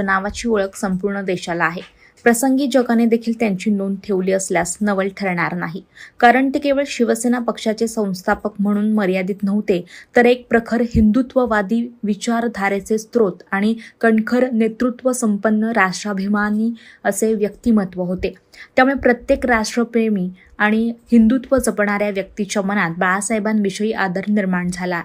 त्यांच्या नावाची ओळख संपूर्ण देशाला आहे. प्रसंगी जगाने देखील त्यांची नोंद ठेवली असल्यास नवल ठरणार नाही. कारण ते केवळ शिवसेना पक्षाचे संस्थापक म्हणून मर्यादित नव्हते तर एक प्रखर हिंदुत्ववादी विचारधारेचे स्रोत आणि कणखर नेतृत्व संपन्न राष्ट्राभिमानी असे व्यक्तिमत्व होते. त्यामुळे प्रत्येक राष्ट्रप्रेमी आणि हिंदुत्व जपणाऱ्या व्यक्तीच्या मनात बाळासाहेबांविषयी आदर निर्माण झाला.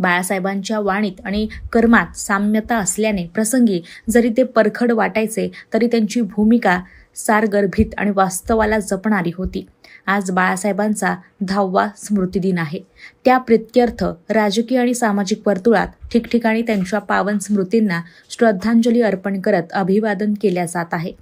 बाळासाहेबांच्या वाणीत आणि कर्मात साम्यता असल्याने प्रसंगी जरी ते परखड वाटायचे तरी त्यांची भूमिका सारगर्भित आणि वास्तवाला जपणारी होती. आज बाळासाहेबांचा दहावा स्मृतिदिन आहे. त्या प्रित्यर्थ राजकीय आणि सामाजिक वर्तुळात ठिकठिकाणी त्यांच्या पावन स्मृतींना श्रद्धांजली अर्पण करत अभिवादन केल्या जात आहे.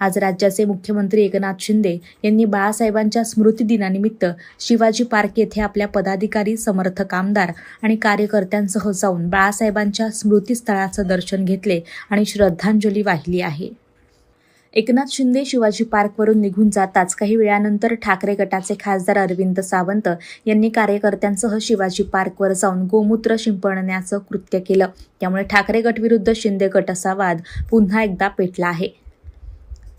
आज राज्याचे मुख्यमंत्री एकनाथ शिंदे यांनी बाळासाहेबांच्या स्मृतिदिनानिमित्त शिवाजी पार्क येथे आपल्या पदाधिकारी समर्थक आमदार आणि कार्यकर्त्यांसह जाऊन बाळासाहेबांच्या स्मृतीस्थळाचं दर्शन घेतले आणि श्रद्धांजली वाहिली आहे. एकनाथ शिंदे शिवाजी पार्कवरून निघून जाताच काही वेळानंतर ठाकरे गटाचे खासदार अरविंद सावंत यांनी कार्यकर्त्यांसह शिवाजी पार्कवर जाऊन गोमूत्र शिंपडण्याचं कृत्य केलं. त्यामुळे ठाकरे गट विरुद्ध शिंदे गट असा वाद पुन्हा एकदा पेटला आहे.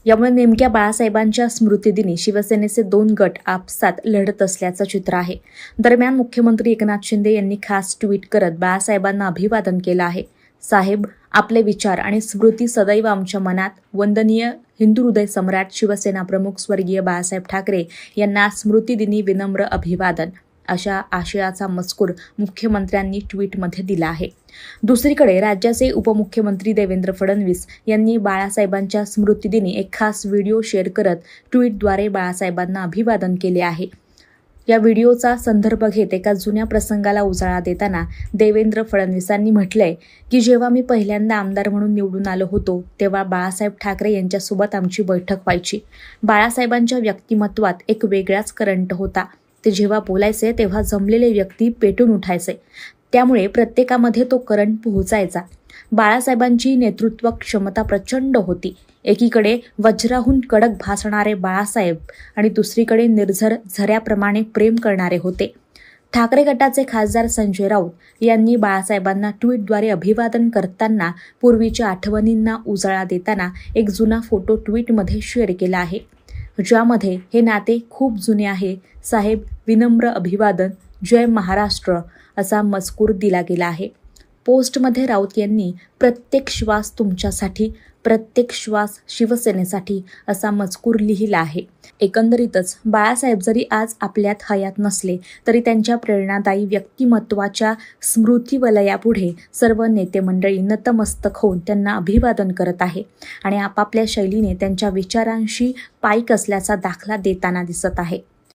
यामुळे नेमक्या बाळासाहेबांच्या स्मृतिदिनी शिवसेनेचे दोन गट आपसात लढत असल्याचं चित्र आहे. दरम्यान मुख्यमंत्री एकनाथ शिंदे यांनी खास ट्विट करत बाळासाहेबांना अभिवादन केलं आहे. साहेब आपले विचार आणि स्मृती सदैव आमच्या मनात. वंदनीय हिंदू हृदय सम्राट शिवसेना प्रमुख स्वर्गीय बाळासाहेब ठाकरे यांना स्मृतिदिनी विनम्र अभिवादन. अशा आशयाचा मजकूर मुख्यमंत्र्यांनी ट्विटमध्ये दिला आहे. दुसरीकडे राज्याचे उपमुख्यमंत्री देवेंद्र फडणवीस यांनी बाळासाहेबांच्या स्मृतिदिनी एक खास व्हिडिओ शेअर करत ट्विटद्वारे बाळासाहेबांना अभिवादन केले आहे. या व्हिडिओचा संदर्भ घेत एका जुन्या प्रसंगाला उजाळा देताना देवेंद्र फडणवीसांनी म्हटलंय की जेव्हा मी पहिल्यांदा आमदार म्हणून निवडून आलो होतो तेव्हा बाळासाहेब ठाकरे यांच्यासोबत आमची बैठक व्हायची. बाळासाहेबांच्या व्यक्तिमत्वात एक वेगळाच करंट होता. ते जेव्हा बोलायचे तेव्हा जमलेले व्यक्ती पेटून उठायचे. त्यामुळे प्रत्येकामध्ये तो करंट पोहोचायचा. बाळासाहेबांची नेतृत्व क्षमता प्रचंड होती. एकीकडे वज्राहून कडक भासणारे बाळासाहेब आणि दुसरीकडे निर्झर झऱ्याप्रमाणे प्रेम करणारे होते. ठाकरे गटाचे खासदार संजय राऊत यांनी बाळासाहेबांना ट्विटद्वारे अभिवादन करताना पूर्वीच्या आठवणींना उजाळा देताना एक जुना फोटो ट्विटमध्ये शेअर केला आहे. ज्यामध्ये हे नाते खूप जुने आहे. साहेब विनम्र अभिवादन. जय महाराष्ट्र. असा मजकूर दिला गेला आहे. पोस्टमध्ये राऊत यांनी प्रत्येक श्वास तुमच्यासाठी प्रत्येक श्वास शिवसेनेसाठी असा मजकूर लिहिला आहे. एकंदरीतच बाळासाहेब जरी आज आपल्यात हयात नसले तरी त्यांच्या प्रेरणादायी व्यक्तिमत्वाच्या स्मृतीवलयापुढे सर्व नेते मंडळी नतमस्तक होऊन त्यांना अभिवादन करत आहे आणि आपापल्या शैलीने त्यांच्या विचारांशी पाईक असल्याचा दाखला देताना दिसत आहे.